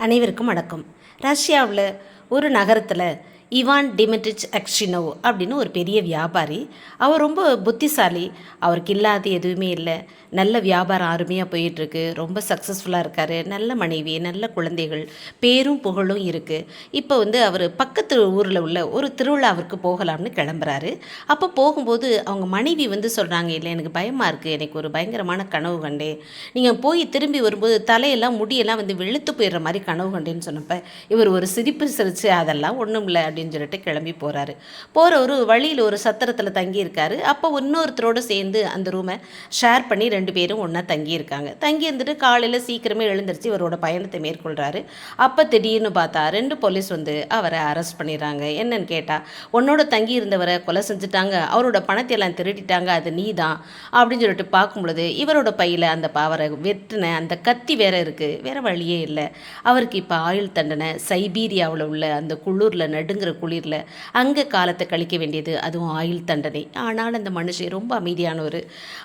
அனைவருக்கும் வணக்கம். ரஷ்யாவில் ஒரு நகரத்தில் இவான் டிமிட்ரிச் அக்ஷினோ அப்படின்னு ஒரு பெரிய வியாபாரி. அவர் ரொம்ப புத்திசாலி. அவருக்கு இல்லாத எதுவுமே இல்லை. நல்ல வியாபாரம் அருமையாக போயிட்டுருக்கு. ரொம்ப சக்ஸஸ்ஃபுல்லாக இருக்கார். நல்ல மனைவி நல்ல குழந்தைகள் பேரும் புகழும் இருக்குது இப்போ வந்து அவர் பக்கத்து ஊரில் உள்ள ஒரு திருவிழாவிற்கு போகலாம்னு கிளம்புறாரு. அப்போ போகும்போது அவங்க மனைவி வந்து சொல்கிறாங்க இல்லை எனக்கு பயமாக இருக்குது எனக்கு ஒரு பயங்கரமான கனவு கண்டேன். நீங்கள் போய் திரும்பி வரும்போது தலையெல்லாம் முடியெல்லாம் வந்து வெளுத்து போயிடுற மாதிரி கனவு கண்டேன்னு சொன்னப்ப இவர் ஒரு சிரிப்பு சிரித்து அதெல்லாம் ஒன்றும் இல்லை. அப்படின்னு சொல்லிட்டு கிளம்பி போகிறாரு போகிற ஒரு வழியில் ஒரு சத்திரத்தில் தங்கியிருக்காரு. அப்போ இன்னொருத்தரோடு சேர்ந்து அந்த ரூமை ஷேர் பண்ணி ரெண்டு பேரும் ஒன்றா தங்கியிருக்காங்க. தங்கி இருந்துட்டு காலையில் சீக்கிரமே எழுந்திரிச்சு இவரோட பயணத்தை மேற்கொள்கிறாரு அப்போ திடீர்னு பார்த்தா ரெண்டு போலீஸ் வந்து அவரை அரெஸ்ட் பண்ணிடுறாங்க. என்னன்னு கேட்டால் உன்னோட தங்கி இருந்தவரை கொலை செஞ்சுட்டாங்க. அவரோட பணத்தை எல்லாம் திருடிட்டாங்க. அது நீ தான் அப்படின்னு சொல்லிட்டு பார்க்கும் பொழுது இவரோட பையில் அந்த பாவரை வெட்டின அந்த கத்தி வேற இருக்குது வேற வழியே இல்லை. அவருக்கு இப்போ ஆயுள் தண்டனை. சைபீரியாவில் உள்ள அந்த குளூரில் நடுங்கிற குளிரில் அங்கே காலத்தை கழிக்க வேண்டியது அதுவும் ஆயுள் தண்டனை. ஆனால் அந்த மனுஷன் ரொம்ப அமைதியானவர்.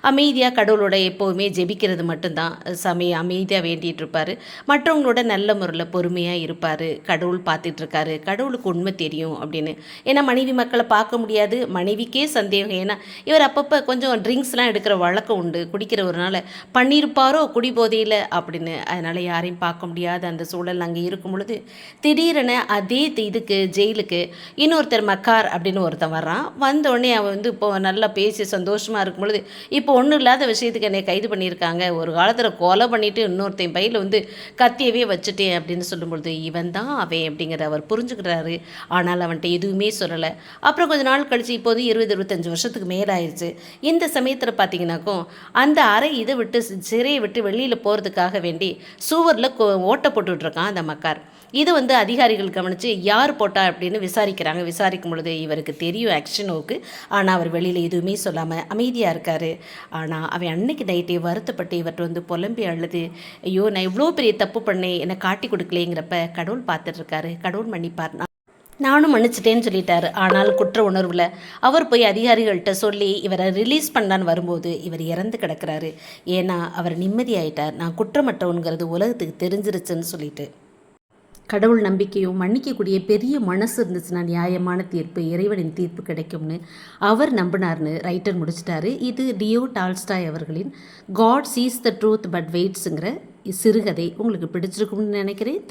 அமைதியாக கடவுளோட எப்போவுமே ஜெபிக்கிறது மட்டும்தான். சமய அமைதியாக வேண்டிகிட்டு இருப்பார் மற்றவங்களோட நல்ல முறையில் பொறுமையாக இருப்பார். கடவுள் பார்த்துட்டு இருக்காரு கடவுளுக்கு உண்மை தெரியும் அப்படின்னு. ஏன்னா மனைவி மக்களை பார்க்க முடியாது. மனைவிக்கே சந்தேகம். ஏன்னா இவர் அப்பப்போ கொஞ்சம் ட்ரிங்க்ஸ்லாம் எடுக்கிற வழக்கம் உண்டு. குடிக்கிறவரனால பண்ணியிருப்பாரோ குடி போதையில்? அப்படின்னு. அதனால் யாரையும் பார்க்க முடியாத அந்த சூழல் அங்கே இருக்கும் பொழுது திடீரென அதே இதுக்கு ஜெயிலுக்கு இன்னொருத்தர் மக்கார் அப்படின்னு ஒருத்தன் வர்றான். வந்தோடனே அவன் வந்து இப்போ நல்லா பேசி சந்தோஷமாக இருக்கும் பொழுது இப்போ ஒன்றும் இல்லாத விஷயத்துக்கு என்னை கைது பண்ணியிருக்காங்க. ஒரு காலத்தில் கொலை பண்ணிவிட்டு இன்னொருத்தன் பையில் வந்து கத்தியவே வச்சுட்டேன் அப்படின்னு சொல்லும் பொழுது இவன் தான் அவன் அப்படிங்கிறத அவர் புரிஞ்சுக்கிறாரு. ஆனால் அவன்கிட்ட எதுவுமே சொல்லலை. அப்புறம் கொஞ்ச நாள் கழித்து இப்போது இருபது இருபத்தஞ்சி வருஷத்துக்கு மேலாயிருச்சு. இந்த சமயத்தில் பார்த்தீங்கன்னாக்கும் அந்த அறை இதை விட்டு சிறையை விட்டு வெளியில் போகிறதுக்காக வேண்டி சூவரில் ஓட்டை போட்டுட்ருக்கான் அந்த மக்கார். இது வந்து அதிகாரிகள் கவனித்து யார் போட்டா அப்படின்னு விசாரிக்கிறாங்க. விசாரிக்கும் பொழுது இவருக்கு தெரியும் ஆக்ஷனோவுக்கு ஆனால் அவர் வெளியில் எதுவுமே சொல்லாமல் அமைதியாக இருக்கார். ஆனால் அவன் அன்னைக்கு நைட்டே வருத்தப்பட்டு இவர்கிட்ட வந்து புலம்பி அழுது ஐயோ நான் இவ்வளோ பெரிய தப்பு பண்ணேன். என்னை காட்டி கொடுக்கலேங்கிறப்ப கடவுள் பார்த்துட்ருக்காரு கடவுள் மன்னிப்பார். நான் நானும் மன்னிச்சிட்டேன்னு சொல்லிட்டாரு. ஆனால் குற்ற உணர்வில் அவர் போய் அதிகாரிகள்கிட்ட சொல்லி இவரை ரிலீஸ் பண்ணான்னு வரும்போது இவர் இறந்து கிடக்கிறாரு. ஏன்னா அவர் நிம்மதியாயிட்டார் நான் குற்றமற்றவனுங்கிறது உலகத்துக்கு தெரிஞ்சிருச்சுன்னு சொல்லிட்டு. கடவுள் நம்பிக்கையும் மன்னிக்கக்கூடிய பெரிய மனசு இருந்துச்சுன்னா நியாயமான தீர்ப்பு இறைவனின் தீர்ப்பு கிடைக்கும்னு அவர் நம்பினார்னு ரைட்டர் முடிச்சிட்டாரு. இது டியோ டால்ஸ்டாய் அவர்களின் God sees the truth but வெயிட்ஸுங்கிற சிறுகதை. உங்களுக்கு பிடிச்சிருக்கும்னு நினைக்கிறேன்.